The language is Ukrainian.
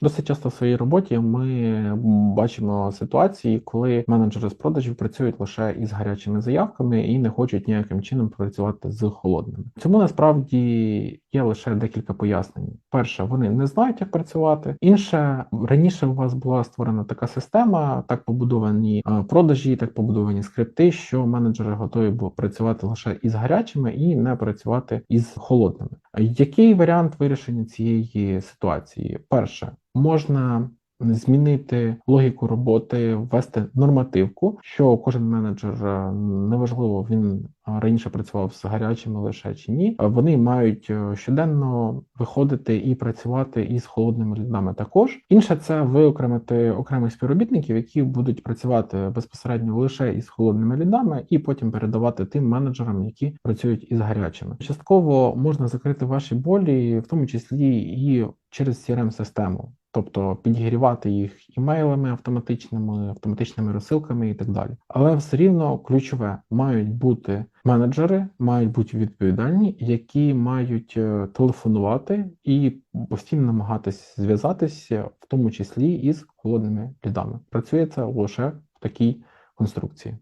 Досить часто в своїй роботі ми бачимо ситуації, коли менеджери з продажів працюють лише із гарячими заявками і не хочуть ніяким чином працювати з холодними. Цьому насправді є лише декілька пояснень. Перше, вони не знають, як працювати. Інше раніше у вас була створена така система, так побудовані е, продажі, так побудовані скрипти, що менеджери готові були працювати лише із гарячими і не працювати із холодними. Який варіант вирішення цієї ситуації? Перше можна змінити логіку роботи, ввести нормативку, що кожен менеджер е, неважливо він раніше працював з гарячими лише чи ні. Вони мають е, щоденно виходити і працювати із холодними людьми. Також інше це виокремити окремих співробітників, які будуть працювати безпосередньо лише із холодними людьми, і потім передавати тим менеджерам, які працюють із гарячими. Частково можна закрити ваші болі, в тому числі і через crm систему тобто підігрівати їх імейлами автоматичними, автоматичними розсилками і так далі. Але все рівно ключове мають бути менеджери, мають бути відповідальні, які мають е, телефонувати і постійно намагатися зв'язатися, в тому числі із холодними лідами. Працює це лише в такій конструкції.